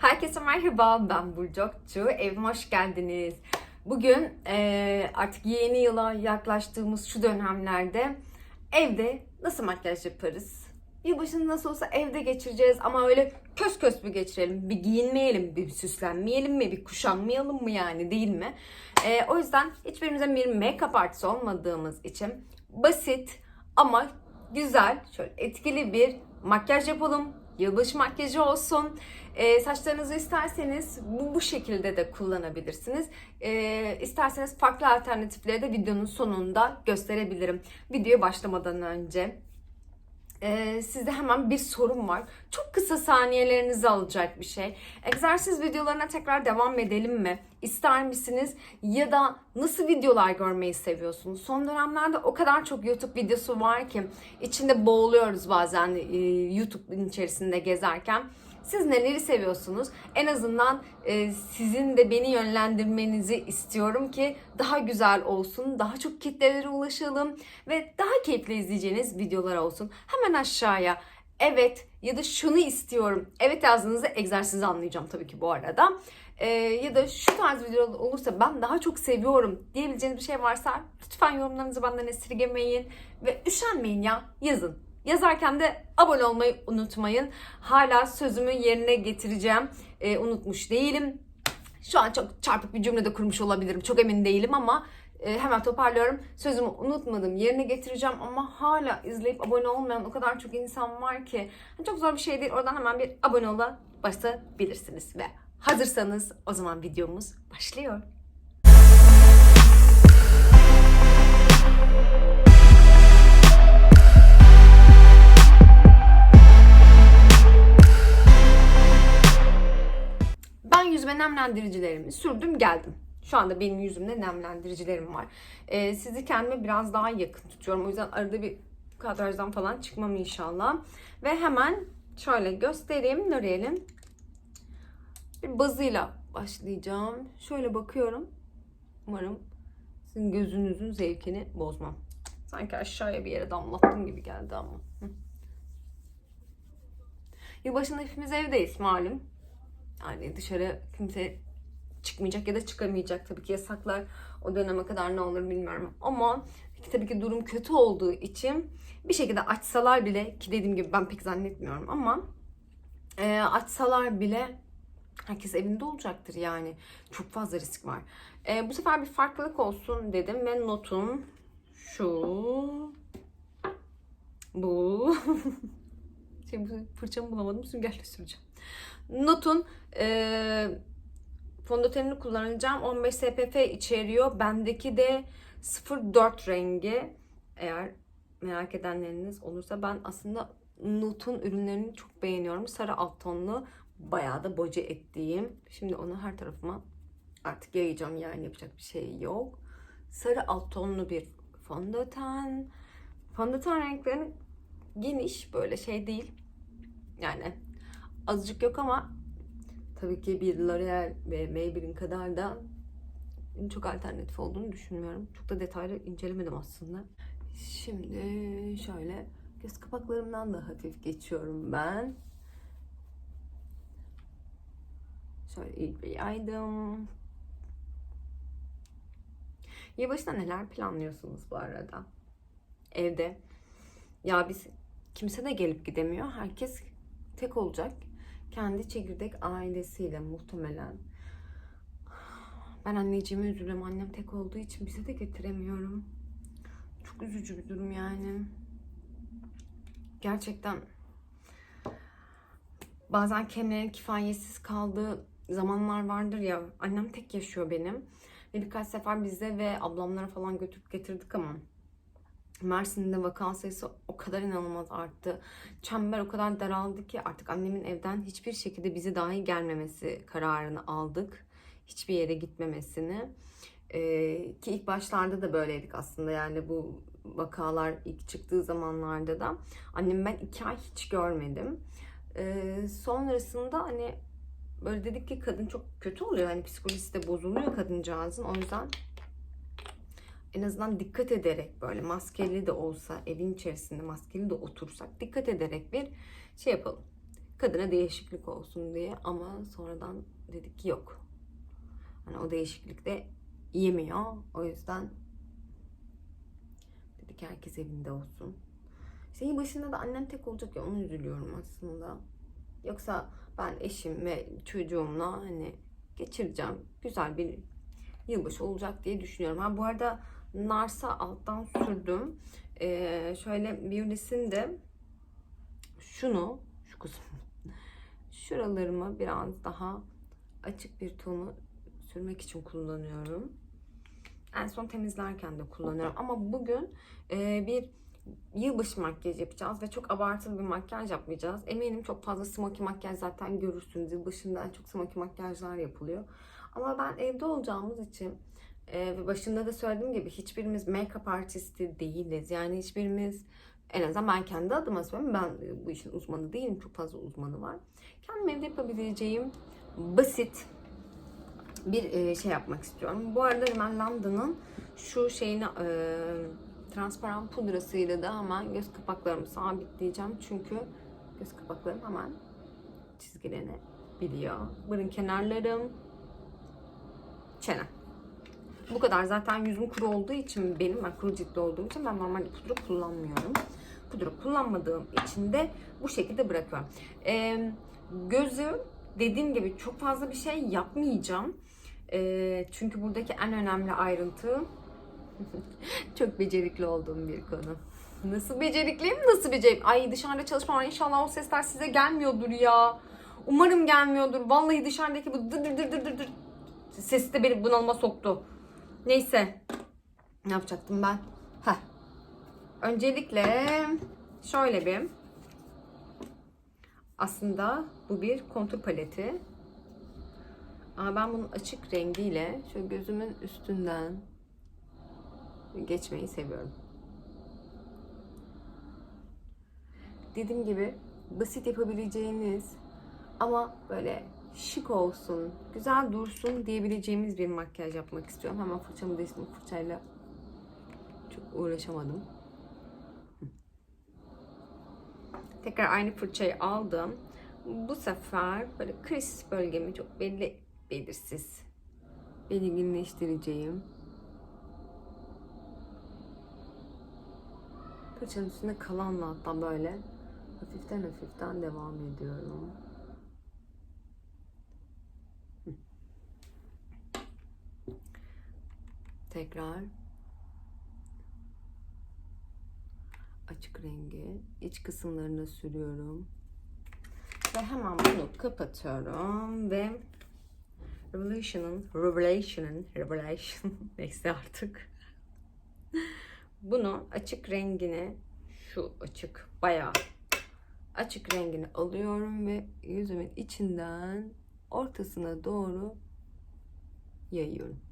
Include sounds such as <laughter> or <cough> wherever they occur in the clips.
Herkese merhaba, ben Burcu Okçu. Evime hoş geldiniz. Bugün eee, artık yeni yıla yaklaştığımız şu dönemlerde evde nasıl makyaj yaparız? Yılbaşını nasıl olsa evde geçireceğiz ama öyle kös kös mü geçirelim? Bir giyinmeyelim, bir süslenmeyelim mi, bir kuşanmayalım mı yani değil mi? Eee, o yüzden hiçbirimize bir make-up artist olmadığımız için basit ama güzel, şöyle etkili bir makyaj yapalım. Yılbaşı makyajı olsun. Ee, saçlarınızı isterseniz bu, bu şekilde de kullanabilirsiniz. Ee, isterseniz farklı alternatifleri de videonun sonunda gösterebilirim. Videoya başlamadan önce ee, sizde hemen bir sorum var. Çok kısa saniyelerinizi alacak bir şey. Egzersiz videolarına tekrar devam edelim mi? İster misiniz? Ya da nasıl videolar görmeyi seviyorsunuz? Son dönemlerde o kadar çok YouTube videosu var ki içinde boğuluyoruz bazen e, YouTube'un içerisinde gezerken. Siz neleri seviyorsunuz? En azından e, sizin de beni yönlendirmenizi istiyorum ki daha güzel olsun, daha çok kitlelere ulaşalım ve daha keyifli izleyeceğiniz videolar olsun. Hemen aşağıya evet ya da şunu istiyorum. Evet yazdığınızda egzersizi anlayacağım tabii ki bu arada. E, ya da şu tarz videolar olursa ben daha çok seviyorum diyebileceğiniz bir şey varsa lütfen yorumlarınızı benden esirgemeyin ve üşenmeyin ya yazın. Yazarken de abone olmayı unutmayın. Hala sözümü yerine getireceğim. Ee, unutmuş değilim. Şu an çok çarpık bir cümle de kurmuş olabilirim. Çok emin değilim ama e, hemen toparlıyorum. Sözümü unutmadım. Yerine getireceğim ama hala izleyip abone olmayan o kadar çok insan var ki. Çok zor bir şey değil. Oradan hemen bir abone ola başlayabilirsiniz. Ve hazırsanız o zaman videomuz başlıyor. Nemlendiricilerimi sürdüm geldim. Şu anda benim yüzümde nemlendiricilerim var. Ee, sizi kendime biraz daha yakın tutuyorum. O yüzden arada bir kadrajdan falan çıkmam inşallah. Ve hemen şöyle göstereyim, nöreyelim. Bir bazıyla başlayacağım. Şöyle bakıyorum. Umarım sizin gözünüzün zevkini bozmam. Sanki aşağıya bir yere damlattım gibi geldi ama. Hı. Yılbaşında hepimiz evdeyiz malum. Yani dışarı kimse çıkmayacak ya da çıkamayacak. Tabii ki yasaklar o döneme kadar ne olur bilmiyorum. Ama tabii ki durum kötü olduğu için bir şekilde açsalar bile ki dediğim gibi ben pek zannetmiyorum ama e, açsalar bile herkes evinde olacaktır yani. Çok fazla risk var. E, bu sefer bir farklılık olsun dedim ve notum şu bu <laughs> şey, fırçamı bulamadım süngerle süreceğim. Notun e, fondötenini kullanacağım. 15 SPF içeriyor. Bendeki de 04 rengi. Eğer merak edenleriniz olursa ben aslında Not'un ürünlerini çok beğeniyorum. Sarı alt tonlu bayağı da boca ettiğim. Şimdi onu her tarafıma artık yayacağım yani yapacak bir şey yok. Sarı alt tonlu bir fondöten. Fondöten renkleri geniş böyle şey değil. Yani azıcık yok ama tabii ki bir L'Oreal ve Maybelline kadar da çok alternatif olduğunu düşünmüyorum. Çok da detaylı incelemedim aslında. Şimdi şöyle göz kapaklarımdan da hafif geçiyorum ben. Şöyle iyice yaydım. Yılbaşında neler planlıyorsunuz bu arada? Evde. Ya biz kimse de gelip gidemiyor. Herkes tek olacak. Kendi çekirdek ailesiyle muhtemelen. Ben anneciğime üzülüyorum. Annem tek olduğu için bize de getiremiyorum. Çok üzücü bir durum yani. Gerçekten bazen kemlerin kifayetsiz kaldığı zamanlar vardır ya. Annem tek yaşıyor benim. Ve birkaç sefer bize ve ablamlara falan götürüp getirdik ama Mersin'de vaka sayısı o kadar inanılmaz arttı. Çember o kadar daraldı ki artık annemin evden hiçbir şekilde bize dahi gelmemesi kararını aldık. Hiçbir yere gitmemesini. Ee, ki ilk başlarda da böyleydik aslında yani bu vakalar ilk çıktığı zamanlarda da. Annemi ben iki ay hiç görmedim. Ee, sonrasında hani böyle dedik ki kadın çok kötü oluyor. Hani psikolojisi de bozuluyor kadıncağızın. O yüzden en azından dikkat ederek böyle maskeli de olsa evin içerisinde maskeli de otursak dikkat ederek bir şey yapalım. Kadına değişiklik olsun diye ama sonradan dedik ki yok. Hani o değişiklik de yemiyor. O yüzden dedik herkes evinde olsun. Şeyin başında da annem tek olacak ya onu üzülüyorum aslında. Yoksa ben eşim ve çocuğumla hani geçireceğim. Güzel bir yılbaşı olacak diye düşünüyorum. Ha bu arada Nars'a alttan sürdüm. Ee, şöyle birisinde şunu şu kısmı <laughs> şuralarıma biraz daha açık bir tonu sürmek için kullanıyorum. En son temizlerken de kullanıyorum. Ama bugün e, bir yılbaşı makyajı yapacağız ve çok abartılı bir makyaj yapmayacağız. Eminim çok fazla smokey makyaj zaten görürsünüz. Yılbaşında en çok smokey makyajlar yapılıyor. Ama ben evde olacağımız için e, ve başında da söylediğim gibi hiçbirimiz make-up artisti değiliz. Yani hiçbirimiz en azından ben kendi adıma söylüyorum. Ben bu işin uzmanı değilim. Çok fazla uzmanı var. Kendim evde yapabileceğim basit bir e, şey yapmak istiyorum. Bu arada ben London'ın şu şeyini e, transparan pudrasıyla da hemen göz kapaklarımı sabitleyeceğim. Çünkü göz kapaklarım hemen çizgilenebiliyor. Burun kenarlarım, çenem. Bu kadar. Zaten yüzüm kuru olduğu için benim, ben kuru ciltli olduğum için ben normalde pudra kullanmıyorum. Pudra kullanmadığım için de bu şekilde bırakıyorum. Ee, gözü dediğim gibi çok fazla bir şey yapmayacağım. Ee, çünkü buradaki en önemli ayrıntı <laughs> çok becerikli olduğum bir konu. Nasıl becerikliyim? Nasıl becerikliyim? Ay dışarıda çalışma var. İnşallah o sesler size gelmiyordur ya. Umarım gelmiyordur. Vallahi dışarıdaki bu dır dır dır dır dır sesi de beni bunalıma soktu. Neyse. Ne yapacaktım ben? Heh. Öncelikle şöyle bir aslında bu bir kontur paleti. Ama ben bunun açık rengiyle şöyle gözümün üstünden geçmeyi seviyorum. Dediğim gibi basit yapabileceğiniz ama böyle şık olsun, güzel dursun diyebileceğimiz bir makyaj yapmak istiyorum. Hemen fırçamı değiştirdim. Fırçayla çok uğraşamadım. Tekrar aynı fırçayı aldım. Bu sefer böyle kriz bölgemi çok belli belirsiz belirginleştireceğim. Fırçanın üstünde kalanla hatta böyle hafiften hafiften devam ediyorum. Tekrar açık rengi iç kısımlarına sürüyorum. Ve hemen bunu kapatıyorum ve Revelation'ın Revelation'ın Revelation <laughs> neyse artık. Bunu açık rengini şu açık bayağı açık rengini alıyorum ve yüzümün içinden ortasına doğru yayıyorum.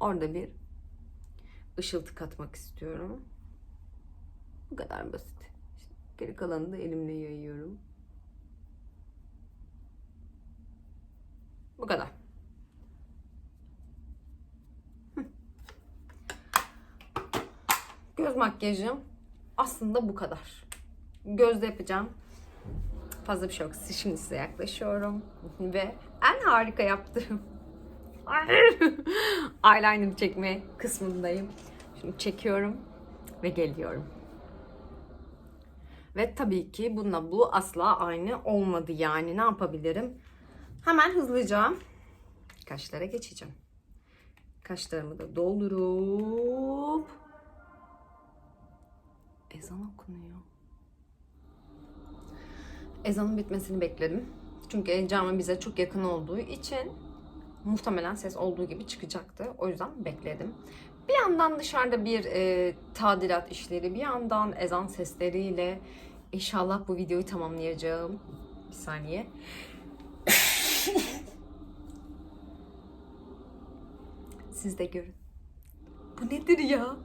Orada bir ışıltı katmak istiyorum. Bu kadar basit. İşte geri kalanını da elimle yayıyorum. Bu kadar. Göz makyajım aslında bu kadar. Gözde yapacağım. Fazla bir şey yok. Şimdi size yaklaşıyorum. Ve en harika yaptığım <laughs> eyeliner çekme kısmındayım. Şimdi çekiyorum ve geliyorum. Ve tabii ki bununla bu asla aynı olmadı yani. Ne yapabilirim? Hemen hızlıca kaşlara geçeceğim. Kaşlarımı da doldurup ezan okunuyor. Ezanın bitmesini bekledim. Çünkü cami bize çok yakın olduğu için muhtemelen ses olduğu gibi çıkacaktı. O yüzden bekledim. Bir yandan dışarıda bir e, tadilat işleri, bir yandan ezan sesleriyle inşallah bu videoyu tamamlayacağım. Bir saniye. <laughs> Siz de görün. Bu nedir ya?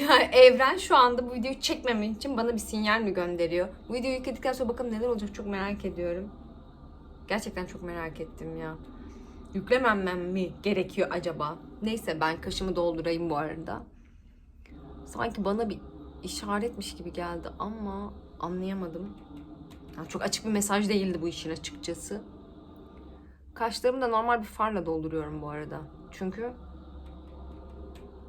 Ya evren şu anda bu videoyu çekmemem için bana bir sinyal mi gönderiyor? Bu videoyu yükledikten sonra bakalım neler olacak çok merak ediyorum. Gerçekten çok merak ettim ya. Yüklememem mi gerekiyor acaba? Neyse ben kaşımı doldurayım bu arada. Sanki bana bir işaretmiş gibi geldi ama anlayamadım. Yani çok açık bir mesaj değildi bu işin açıkçası. Kaşlarımı da normal bir farla dolduruyorum bu arada. Çünkü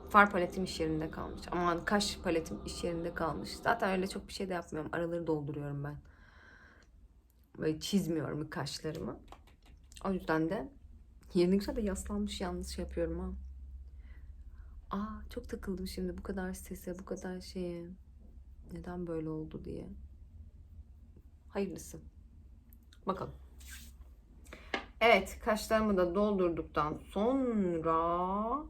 far paletim iş yerinde kalmış. Aman kaş paletim iş yerinde kalmış. Zaten öyle çok bir şey de yapmıyorum. Araları dolduruyorum ben. Böyle çizmiyorum kaşlarımı. O yüzden de yerine güzel de yaslanmış yalnız şey yapıyorum ha. Aa çok takıldım şimdi bu kadar sese, bu kadar şeye. Neden böyle oldu diye. Hayırlısı. Bakalım. Evet, kaşlarımı da doldurduktan sonra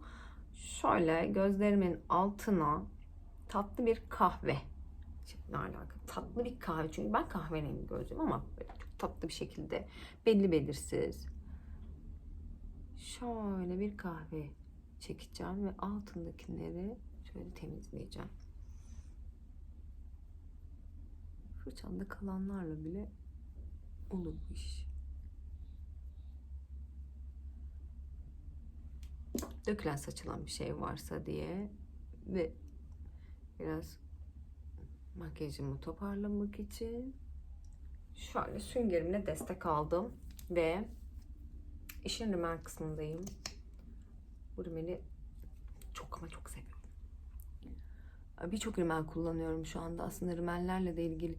şöyle gözlerimin altına tatlı bir kahve. Şimdi ne alaka? Tatlı bir kahve. Çünkü ben kahverengi gözlüyüm ama böyle çok tatlı bir şekilde belli belirsiz. Şöyle bir kahve çekeceğim ve altındakileri şöyle temizleyeceğim. Fırçamda kalanlarla bile olur bu iş. Dökülen saçılan bir şey varsa diye ve biraz makyajımı toparlamak için şöyle süngerimle destek aldım ve işin rimel kısmındayım. Bu rimeli çok ama çok seviyorum. Birçok rimel kullanıyorum şu anda. Aslında rimellerle de ilgili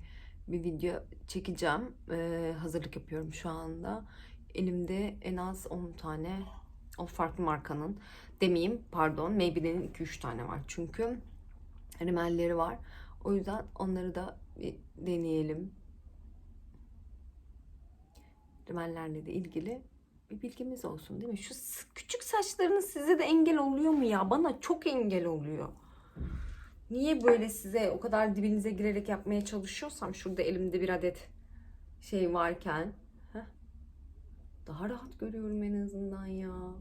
bir video çekeceğim. Ee, hazırlık yapıyorum şu anda. Elimde en az 10 tane o farklı markanın demeyeyim pardon Maybelline'in 2-3 tane var. Çünkü rimelleri var. O yüzden onları da bir deneyelim. Rimellerle de ilgili bilgimiz olsun değil mi? Şu küçük saçlarınız size de engel oluyor mu ya? Bana çok engel oluyor. Niye böyle size o kadar dibinize girerek yapmaya çalışıyorsam şurada elimde bir adet şey varken heh, daha rahat görüyorum en azından ya.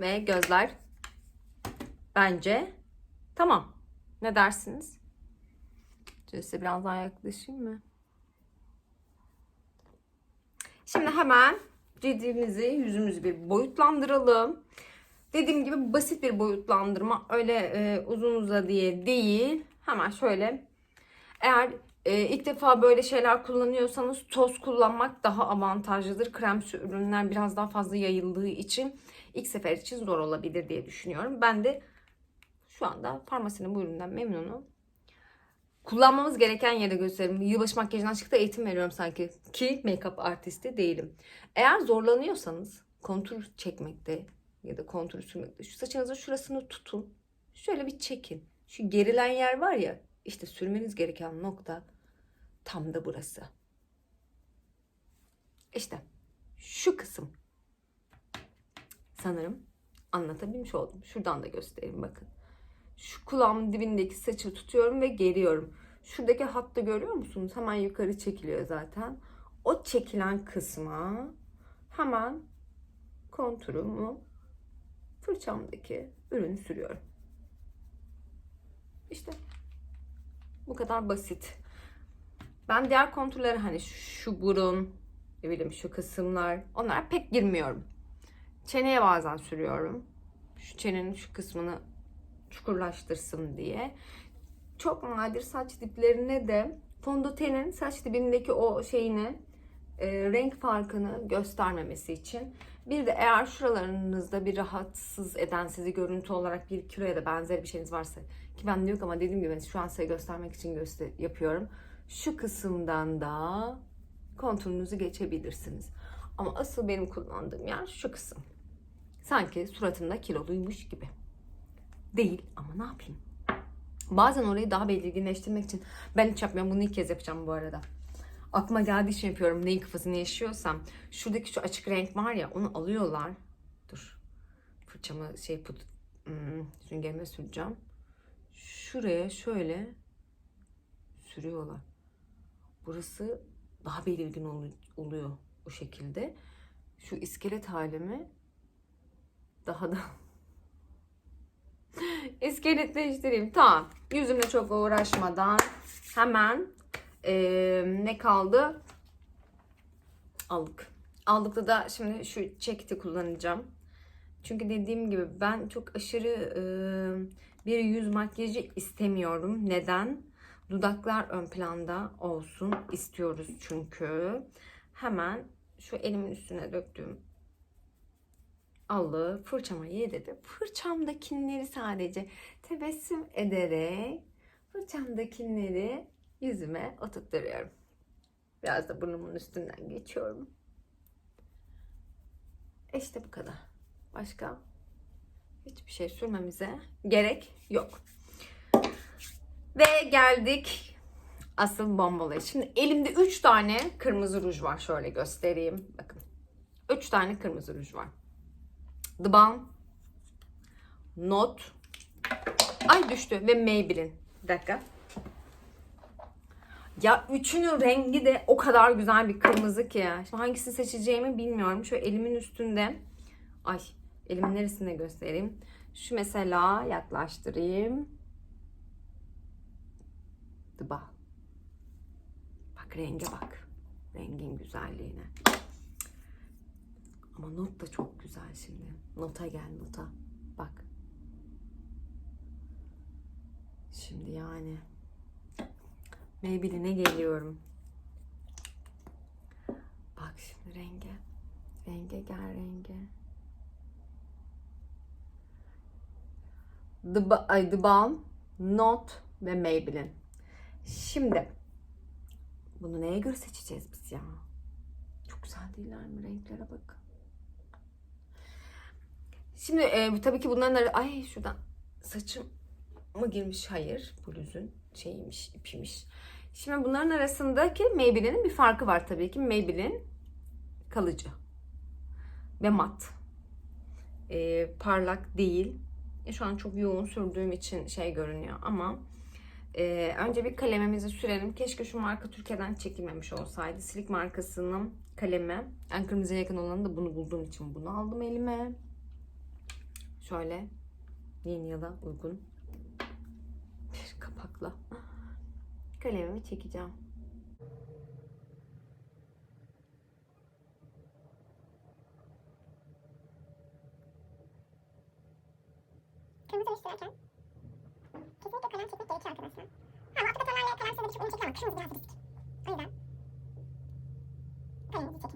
Ve gözler bence tamam. Ne dersiniz? Şöyle size biraz daha yaklaşayım mı? Şimdi hemen cildimizi, yüzümüzü bir boyutlandıralım. Dediğim gibi basit bir boyutlandırma. Öyle e, uzun uza diye değil. Hemen şöyle. Eğer e, ilk defa böyle şeyler kullanıyorsanız toz kullanmak daha avantajlıdır. Kremsi ürünler biraz daha fazla yayıldığı için ilk sefer için zor olabilir diye düşünüyorum. Ben de şu anda farmasinin bu üründen memnunum. Kullanmamız gereken yere göstereyim. Yılbaşı makyajından çıktı eğitim veriyorum sanki. Ki make-up artisti değilim. Eğer zorlanıyorsanız kontur çekmekte ya da kontur sürmekte şu saçınızın şurasını tutun. Şöyle bir çekin. Şu gerilen yer var ya işte sürmeniz gereken nokta tam da burası. İşte şu kısım. Sanırım anlatabilmiş oldum. Şuradan da göstereyim bakın. Şu kulağımın dibindeki saçı tutuyorum ve geriyorum. Şuradaki hattı görüyor musunuz? Hemen yukarı çekiliyor zaten. O çekilen kısma hemen konturumu fırçamdaki ürünü sürüyorum. İşte bu kadar basit. Ben diğer konturlara hani şu burun, ne bileyim şu kısımlar onlara pek girmiyorum. Çeneye bazen sürüyorum. Şu çenenin şu kısmını çukurlaştırsın diye. Çok nadir saç diplerine de fondötenin saç dibindeki o şeyini e, renk farkını göstermemesi için. Bir de eğer şuralarınızda bir rahatsız eden sizi görüntü olarak bir kilo ya da benzeri bir şeyiniz varsa ki ben yok ama dediğim gibi şu an size göstermek için göster yapıyorum. Şu kısımdan da konturunuzu geçebilirsiniz. Ama asıl benim kullandığım yer şu kısım. Sanki suratımda kiloluymuş gibi değil ama ne yapayım? Bazen orayı daha belirginleştirmek için ben hiç yapmıyorum. Bunu ilk kez yapacağım bu arada. Aklıma geldiği için yapıyorum. Neyin kafasını yaşıyorsam. Şuradaki şu açık renk var ya onu alıyorlar. Dur. Fırçamı şey put hmm, süngerime süreceğim. Şuraya şöyle sürüyorlar. Burası daha belirgin ol- oluyor o şekilde. Şu iskelet halimi daha da İskeletleştireyim. Tamam. Yüzümle çok uğraşmadan hemen eee, ne kaldı? Aldık. Aldıkta da şimdi şu çekti kullanacağım. Çünkü dediğim gibi ben çok aşırı eee, bir yüz makyajı istemiyorum. Neden? Dudaklar ön planda olsun istiyoruz çünkü. Hemen şu elimin üstüne döktüğüm allığı fırçama yedirdim. Fırçamdakileri sadece tebessüm ederek fırçamdakileri yüzüme oturtturuyorum. Biraz da burnumun üstünden geçiyorum. İşte bu kadar. Başka hiçbir şey sürmemize gerek yok. Ve geldik asıl bombalaya. Şimdi elimde 3 tane kırmızı ruj var. Şöyle göstereyim. Bakın. 3 tane kırmızı ruj var. The Balm, Not, ay düştü ve Maybelline. Bir dakika. Ya üçünün rengi de o kadar güzel bir kırmızı ki. Şimdi hangisini seçeceğimi bilmiyorum. Şu elimin üstünde. Ay elimin neresinde göstereyim. Şu mesela yaklaştırayım. The. Bak renge bak. Rengin güzelliğine. Ama not da çok güzel şimdi. Nota gel nota. Bak. Şimdi yani. Maybelline'e geliyorum. Bak şimdi renge. Renge gel renge. The, Ba- The Balm, Not ve Maybelline. Şimdi bunu neye göre seçeceğiz biz ya? Çok güzel değiller mi? Renklere bak. Şimdi e, tabii ki bunların arı- ay şuradan saçım mı girmiş? Hayır. Bluzun şeymiş, ipiymiş. Şimdi bunların arasındaki Maybelline'in bir farkı var tabii ki. Maybelline kalıcı ve mat. E, parlak değil. E, şu an çok yoğun sürdüğüm için şey görünüyor ama e, önce bir kalemimizi sürelim. Keşke şu marka Türkiye'den çekilmemiş olsaydı. Silik markasının kalemi. En kırmızıya yakın olanı da bunu bulduğum için bunu aldım elime. Şöyle yeni yıla uygun bir kapakla kalemimi çekeceğim. Kırmızı.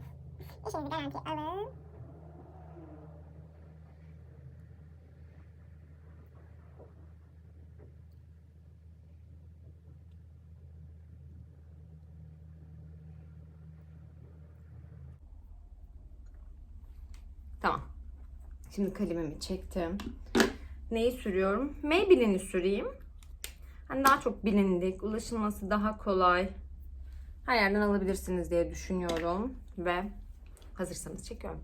Tamam. Şimdi kalemimi çektim. Neyi sürüyorum? Maybelline'i süreyim. Hani daha çok bilindik, ulaşılması daha kolay. Her yerden alabilirsiniz diye düşünüyorum. Ve hazırsanız çekiyorum.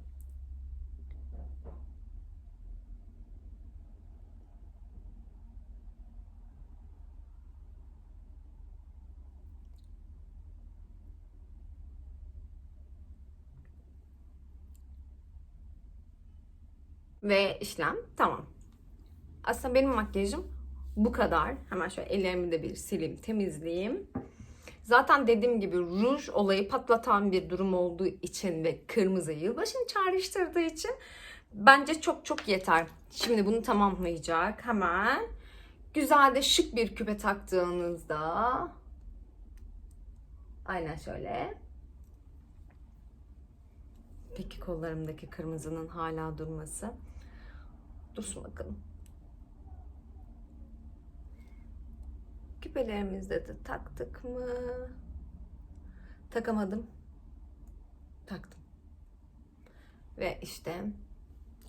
Ve işlem tamam. Aslında benim makyajım bu kadar. Hemen şöyle ellerimi de bir sileyim, temizleyeyim. Zaten dediğim gibi ruj olayı patlatan bir durum olduğu için ve kırmızı yılbaşını çağrıştırdığı için bence çok çok yeter. Şimdi bunu tamamlayacak. Hemen güzel de şık bir küpe taktığınızda aynen şöyle Peki kollarımdaki kırmızının hala durması. Dursun bakalım. Küpelerimizde de taktık mı? Takamadım. Taktım. Ve işte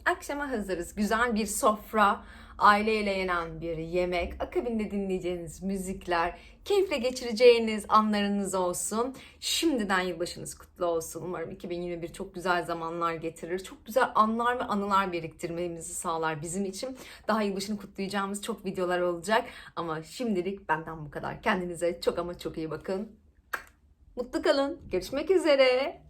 akşama hazırız. Güzel bir sofra, aileyle yenen bir yemek, akabinde dinleyeceğiniz müzikler, keyifle geçireceğiniz anlarınız olsun. Şimdiden yılbaşınız kutlu olsun. Umarım 2021 çok güzel zamanlar getirir. Çok güzel anlar ve anılar biriktirmemizi sağlar bizim için. Daha yılbaşını kutlayacağımız çok videolar olacak. Ama şimdilik benden bu kadar. Kendinize çok ama çok iyi bakın. Mutlu kalın. Görüşmek üzere.